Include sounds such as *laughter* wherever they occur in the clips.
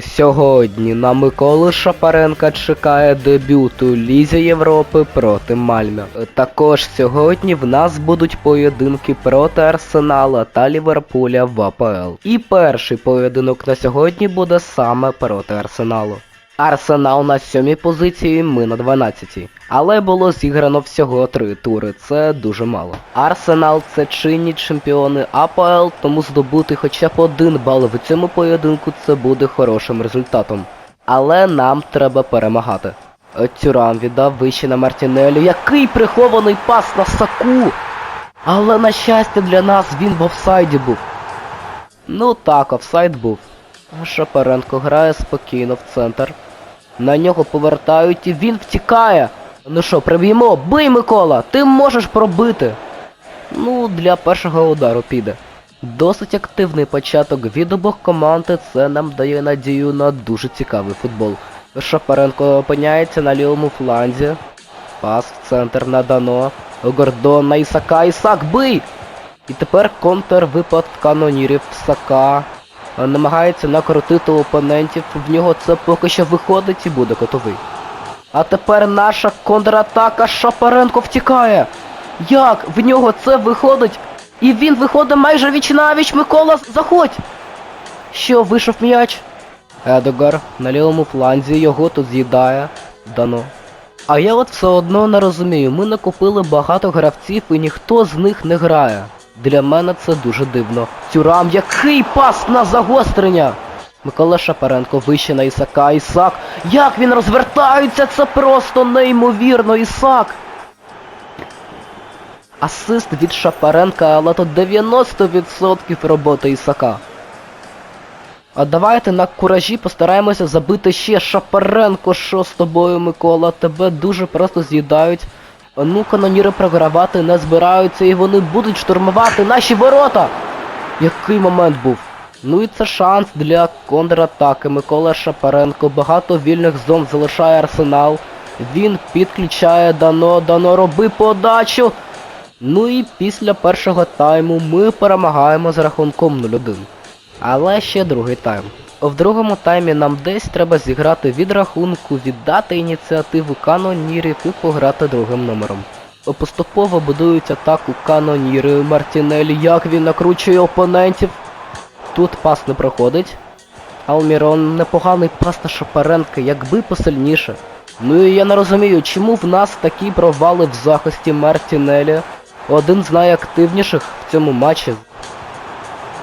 Сьогодні на Миколу Шапаренка чекає дебют у Лізі Європи проти Мальмя. Також сьогодні в нас будуть поєдинки проти Арсенала та Ліверпуля в АПЛ. І перший поєдинок на сьогодні буде саме проти Арсеналу. Арсенал на сьомій позиції, ми на 12. Але було зіграно всього три тури, це дуже мало. Арсенал це чинні чемпіони АПЛ, тому здобути хоча б один бал в цьому поєдинку це буде хорошим результатом. Але нам треба перемагати. Тюрам віддав вище на Мартінелю. Який прихований пас на Саку! Але на щастя для нас він в офсайді був. Ну так, офсайд був. Шапаренко грає спокійно в центр. На нього повертають і він втікає. Ну що, приб'ємо? Бий, Микола! Ти можеш пробити. Ну, для першого удару піде. Досить активний початок від обох команд, і це нам дає надію на дуже цікавий футбол. Шапаренко опиняється на лівому фланзі. Пас в центр на Дано. Гордон на Ісака. Ісак, бий! І тепер контрвипад канонірів Сака. Е, Намагається накрутити опонентів. В нього це поки що виходить і буде котовий. А тепер наша контратака Шапаренко втікає. Як? В нього це виходить? І він виходить майже віч навіч. Микола, заходь! Що, вийшов м'яч? Едогар на лівому фланзі його тут з'їдає. Дано. А я от все одно не розумію, ми накупили багато гравців і ніхто з них не грає. Для мене це дуже дивно. Тюрам, який пас на загострення! Микола Шапаренко вище на Ісака. Ісак. Як він розвертається! Це просто неймовірно, Ісак! Асист від Шапаренка, але то 90% роботи Ісака. А давайте на куражі постараємося забити ще Шапаренко, що з тобою, Микола, тебе дуже просто з'їдають. Ну, каноніри програвати не збираються і вони будуть штурмувати наші ворота! Який момент був? Ну і це шанс для контратаки. Микола Шапаренко багато вільних зон залишає арсенал. Він підключає Дано, Дано роби подачу. Ну і після першого тайму ми перемагаємо з рахунком 0-1. Але ще другий тайм. В другому таймі нам десь треба зіграти від рахунку, віддати ініціативу канонірів і пограти другим номером. Поступово будують атаку каноніри Мартінелі, як він накручує опонентів. Тут пас не проходить. Алмірон непоганий пас на Шапаренка, якби посильніше. Ну і я не розумію, чому в нас такі провали в захисті Мартінелі. Один з найактивніших в цьому матчі.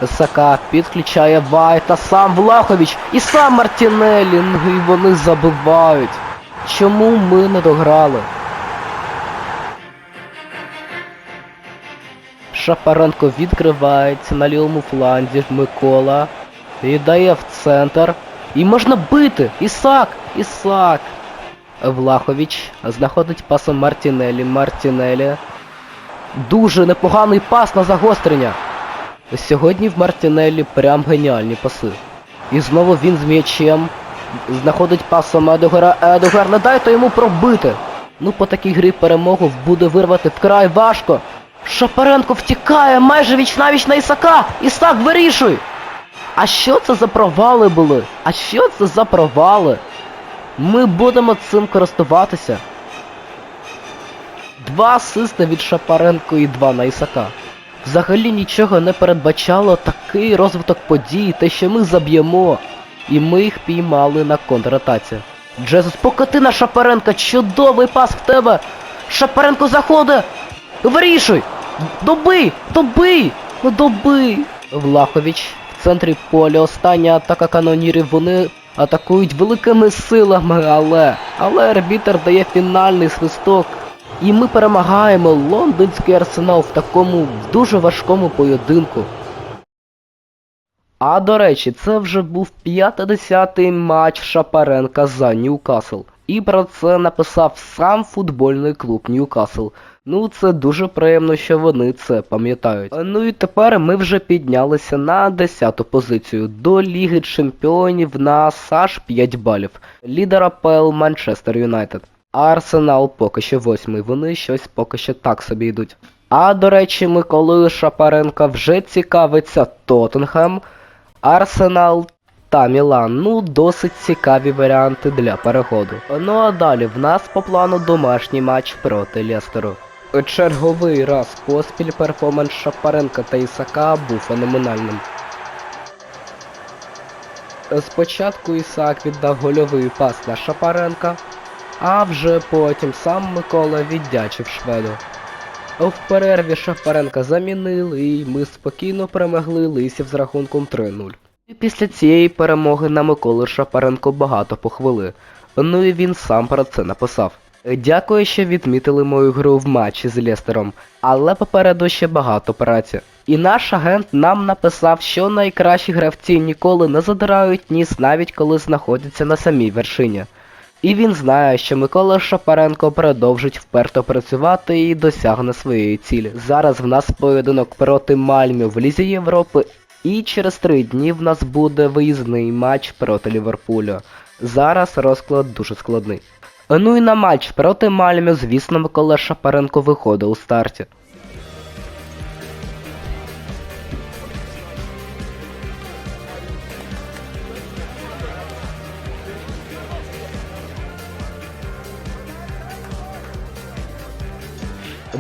Сака підключає Вайта, сам Влахович і сам Мартінелі, ну і вони забивають. Чому ми не дограли? Шапаренко відкривається на лівому фланзі Микола. Віддає в центр. І можна бити! Ісак! Ісак! Влахович знаходить пасом Мартінелі. Мартінелі. Дуже непоганий пас на загострення. Сьогодні в Мартінеллі прям геніальні паси. І знову він з м'ячем знаходить пасом Едогара. Едогар, не дайте йому пробити. Ну по такій грі перемогу буде вирвати вкрай важко. Шапаренко втікає майже віч навіч на Ісака. Ісак, вирішуй! А що це за провали були? А що це за провали? Ми будемо цим користуватися. Два асисти від Шапаренко і два на Ісака. Взагалі нічого не передбачало такий розвиток подій, те, що ми заб'ємо. І ми їх піймали на контратаці. Джезус, покати на Шапаренка, чудовий пас в тебе! Шапаренко заходить! Вирішуй! Добий! Добий! Ну добий! Влахович в центрі поля, остання атака канонірів, вони атакують великими силами, але... Але арбітер дає фінальний свисток. І ми перемагаємо лондонський арсенал в такому дуже важкому поєдинку. А до речі, це вже був 50-й матч Шапаренка за Ньюкасл. І про це написав сам футбольний клуб Ньюкасл. Ну, це дуже приємно, що вони це пам'ятають. Ну і тепер ми вже піднялися на 10-ту позицію. До Ліги Чемпіонів нас аж 5 балів. Лідер АПЛ Манчестер Юнайтед. Арсенал поки що восьмий, вони щось поки що так собі йдуть. А до речі, Миколою Шапаренка вже цікавиться Тоттенхем. Арсенал та Мілан. Ну, досить цікаві варіанти для переходу. Ну а далі в нас по плану домашній матч проти Лестеру. Черговий раз поспіль перформанс Шапаренка та Ісака був феноменальним. Спочатку Ісак віддав гольовий пас на Шапаренка, а вже потім сам Микола віддячив шведу. В перерві Шапаренка замінили і ми спокійно перемогли лисів з рахунком 3-0. І після цієї перемоги на Миколу Шапаренко багато похвали. Ну і він сам про це написав. Дякую, що відмітили мою гру в матчі з Лестером, але попереду ще багато праці. І наш агент нам написав, що найкращі гравці ніколи не задирають ніс, навіть коли знаходяться на самій вершині. І він знає, що Микола Шапаренко продовжить вперто працювати і досягне своєї цілі. Зараз в нас поєдинок проти Мальмі в Лізі Європи, і через три дні в нас буде виїзний матч проти Ліверпуля. Зараз розклад дуже складний. Ну і на матч проти Мальмі, звісно, Микола Шапаренко виходить у старті.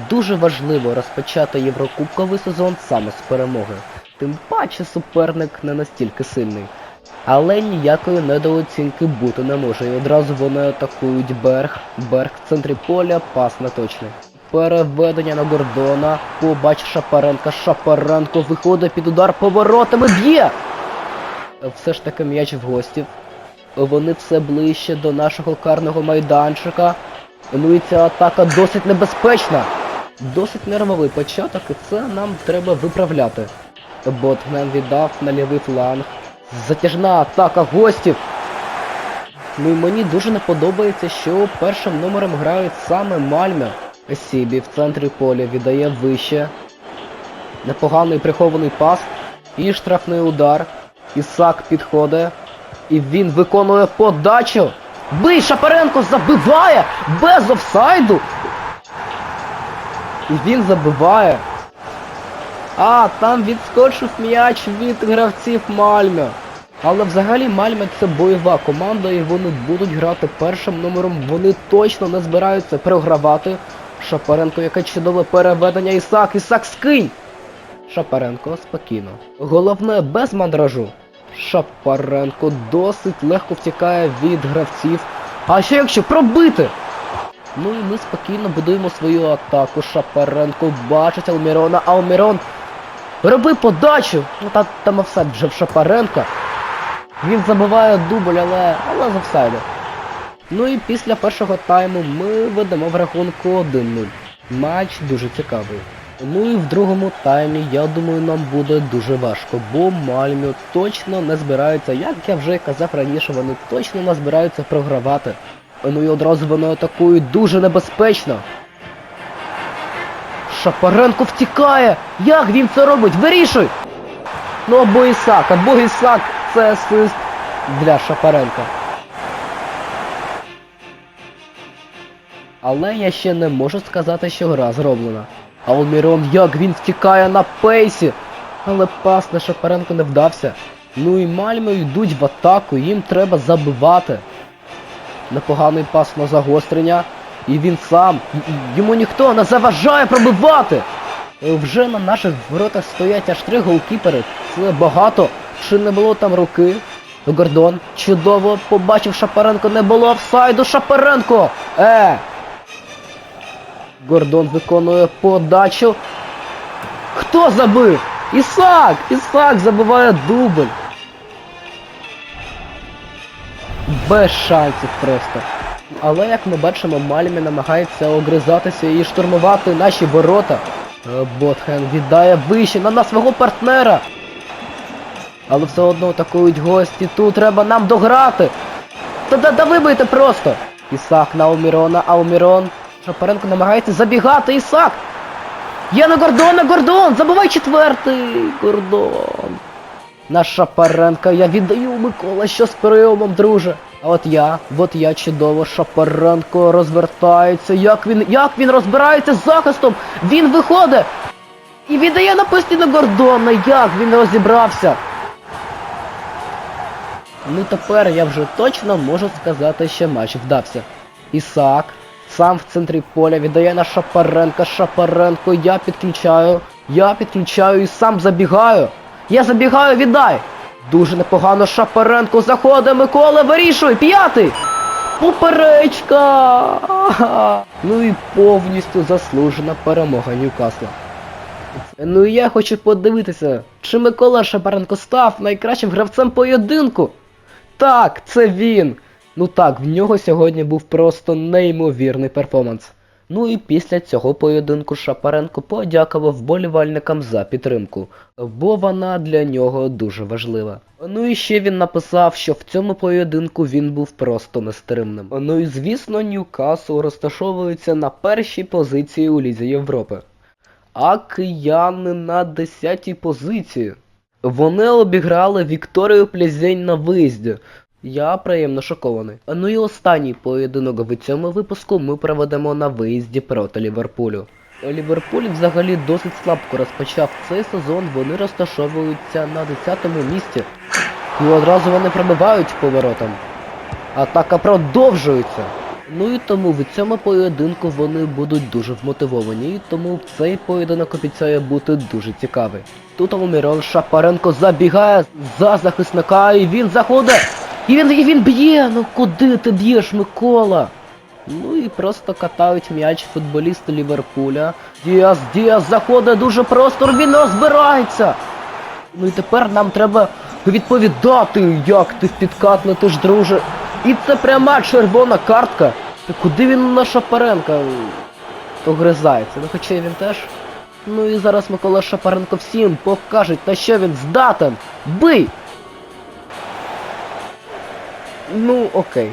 Дуже важливо розпочати Єврокубковий сезон саме з перемоги. Тим паче суперник не настільки сильний. Але ніякої недооцінки бути не може. І одразу вони атакують Берг. Берг в центрі поля, пас неточний. Переведення на Гордона. Побач Шапаренка. Шапаренко виходить під удар поворотами. Б'є! Все ж таки м'яч в гостів. Вони все ближче до нашого карного майданчика. Ну і ця атака досить небезпечна. Досить нервовий початок, і це нам треба виправляти. Ботмен віддав на лівий фланг. Затяжна атака гостів. Ну і мені дуже не подобається, що першим номером грають саме Мальме. Сібі в центрі поля віддає вище. Непоганий прихований пас. І штрафний удар. Ісак підходить. І він виконує подачу. Бий Шапаренко забиває без офсайду. І він забиває. А, там відскочив м'яч від гравців Мальме. Але взагалі Мальме це бойова команда і вони будуть грати першим номером. Вони точно не збираються програвати. Шапаренко, яке чудове переведення Ісак, Ісак скинь! Шапаренко спокійно. Головне без мандражу. Шапаренко досить легко втікає від гравців. А що якщо пробити? Ну і ми спокійно будуємо свою атаку. Шапаренко бачить Алмірона, Алмірон. Роби подачу! Ну та там офсайд вже в Шапаренка. Він забиває дубль, але але з офсайду. Ну і після першого тайму ми ведемо в рахунку 1-0. Матч дуже цікавий. Ну і в другому таймі, я думаю, нам буде дуже важко, бо Мальмю точно не збираються, як я вже казав раніше, вони точно не збираються програвати. Ну і одразу вони атакують дуже небезпечно. Шапаренко втікає! Як він це робить? Вирішуй! Ну або Ісак, або Ісак, це асист для Шапаренка. Але я ще не можу сказати, що гра зроблена. Алмірон, як він втікає на пейсі! Але пас на Шапаренко не вдався. Ну і Мальмо йдуть в атаку, їм треба забивати. Непоганий пас на загострення. І він сам. Йому ніхто не заважає пробивати. Е, Вже на наших воротах стоять аж три голкіпери. Це багато. Чи не було там руки? Гордон чудово побачив Шапаренко, не було офсайду Шапаренко! Е! Гордон виконує подачу. Хто забив? Ісак! Ісак забиває дубль. Без шансів просто. Але як ми бачимо, Мальмі намагається огризатися і штурмувати наші ворота. Е, Ботхен віддає вище на нас свого партнера. Але все одно атакують гості. Тут треба нам дограти. Та да, да вибийте просто. Ісак на Алмірона, Алмірон. Шапаренко намагається забігати, Ісак. Є на Гордона, Гордон! Забивай четвертий! Гордон. На Шапаренка я віддаю Микола, що з прийомом, друже. А от я, от я чудово, Шапаренко розвертається. Як він, як він розбирається з захистом? Він виходить! І віддає на постійно Гордона, як він розібрався. Ну тепер я вже точно можу сказати, що матч вдався. Ісак сам в центрі поля віддає на Шапаренка. Шапаренко, я підключаю. Я підключаю і сам забігаю. Я забігаю, віддай! Дуже непогано Шапаренко заходить, Микола, вирішуй! П'ятий! Поперечка! *laughs* Ну і повністю заслужена перемога Ньюкасла. Ну і я хочу подивитися, чи Микола Шапаренко став найкращим гравцем поєдинку? Так, це він! Ну так, в нього сьогодні був просто неймовірний перформанс. Ну і після цього поєдинку Шапаренко подякував вболівальникам за підтримку, бо вона для нього дуже важлива. Ну і ще він написав, що в цьому поєдинку він був просто нестримним. Ну і звісно, Ньюкасл розташовується на першій позиції у Лізі Європи. А кияни на 10-й позиції. Вони обіграли Вікторію Плязень на виїзді. Я приємно шокований. Ну і останній поєдинок в цьому випуску ми проведемо на виїзді проти Ліверпулю. Ліверпуль взагалі досить слабко розпочав цей сезон, вони розташовуються на 10-му місці. І одразу вони пробивають поворотом. Атака продовжується. Ну і тому в цьому поєдинку вони будуть дуже вмотивовані, і тому цей поєдинок обіцяє бути дуже цікавий. Тут Алмірон Шапаренко забігає за захисника, і він заходить! І він, і він б'є! Ну куди ти б'єш, Микола? Ну і просто катають м'яч футболісти Ліверпуля. Діас, Діас заходить дуже просто, він збирається! Ну і тепер нам треба відповідати, як ти підкатнутиш, друже. І це пряма червона картка. Та куди він на Шапаренка огризається? Ну хоча він теж. Ну і зараз Микола Шапаренко всім покаже, на що він здатен. Бий! Ну, окей.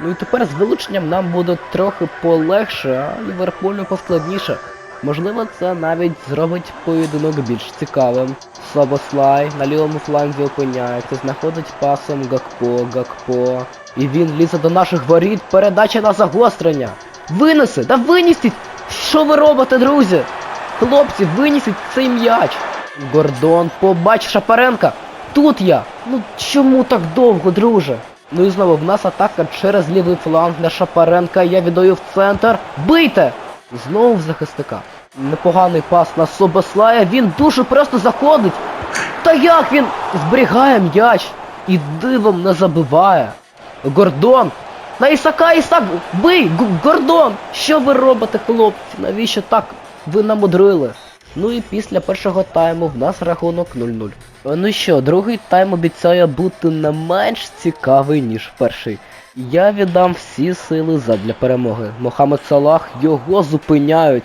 Ну і тепер з вилученням нам буде трохи полегше, а Ліверпулю поскладніше. Можливо, це навіть зробить поєдинок більш цікавим. Слабослай на лівому фланзі опиняється, знаходить пасом Гакпо, Гакпо. І він лізе до наших воріт, передача на загострення. Винеси! Да винісіть! Що ви робите, друзі? Хлопці, винісіть цей м'яч! Гордон, побач Шапаренка! Тут я! Ну чому так довго, друже? Ну і знову в нас атака через лівий фланг на Шапаренка. Я віддаю в центр. Бийте! Знову в захисника. Непоганий пас на Собослая. Він дуже просто заходить. Та як він зберігає м'яч і дивом не забиває. Гордон! На Ісака Ісак! Бий! Гордон! Що ви робите, хлопці? Навіщо так ви намудрили? Ну і після першого тайму в нас рахунок 0-0. Ну що, другий тайм обіцяє бути не менш цікавий, ніж перший. Я віддам всі сили задля перемоги. Мохамед Салах його зупиняють.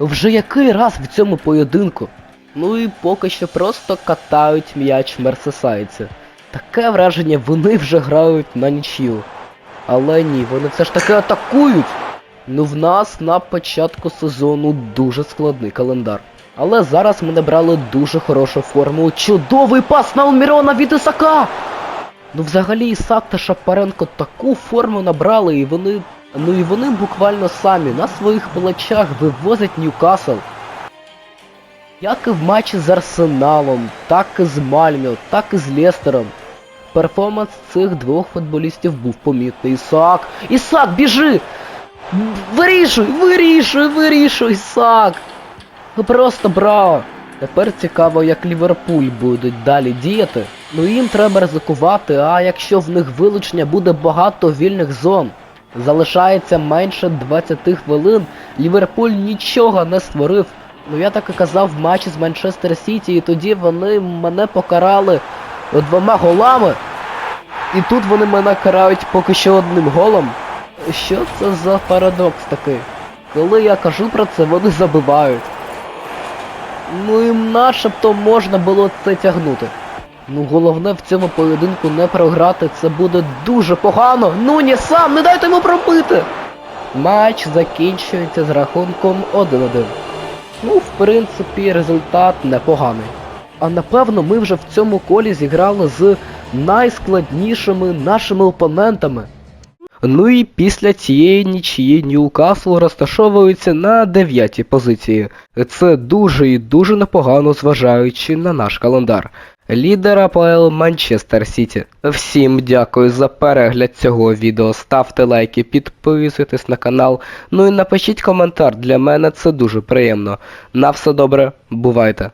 Вже який раз в цьому поєдинку? Ну і поки що просто катають м'яч мерсесайці. Таке враження, вони вже грають на нічю. Але ні, вони все ж таки атакують. Ну в нас на початку сезону дуже складний календар. Але зараз ми набрали дуже хорошу форму. Чудовий пас на Алмірона від Ісака! Ну взагалі Ісак та Шапаренко таку форму набрали, і вони. Ну і вони буквально самі на своїх плечах вивозять Ньюкасл. Як і в матчі з Арсеналом, так і з Мальміо, так і з Лестером. Перформанс цих двох футболістів був помітний. Ісак! Ісак, біжи! Вирішуй, вирішуй, вирішуй, Ісак! Ну просто браво! Тепер цікаво, як Ліверпуль будуть далі діяти. Ну їм треба ризикувати, а якщо в них вилучення буде багато вільних зон. Залишається менше 20 хвилин, Ліверпуль нічого не створив. Ну я так і казав в матчі з Манчестер Сіті, і тоді вони мене покарали двома голами. І тут вони мене карають поки що одним голом. Що це за парадокс такий? Коли я кажу про це, вони забивають. Ну їм начебто можна було це тягнути. Ну головне в цьому поєдинку не програти, це буде дуже погано. Ну ні сам, не дайте йому пробити! Матч закінчується з рахунком 1-1. Ну, в принципі, результат непоганий. А напевно ми вже в цьому колі зіграли з найскладнішими нашими опонентами. Ну і після цієї нічиї Ньюкасл розташовується на дев'ятій позиції. Це дуже і дуже непогано зважаючи на наш календар. Лідер АПЛ Манчестер Сіті. Всім дякую за перегляд цього відео. Ставте лайки, підписуйтесь на канал. Ну і напишіть коментар. Для мене це дуже приємно. На все добре, бувайте.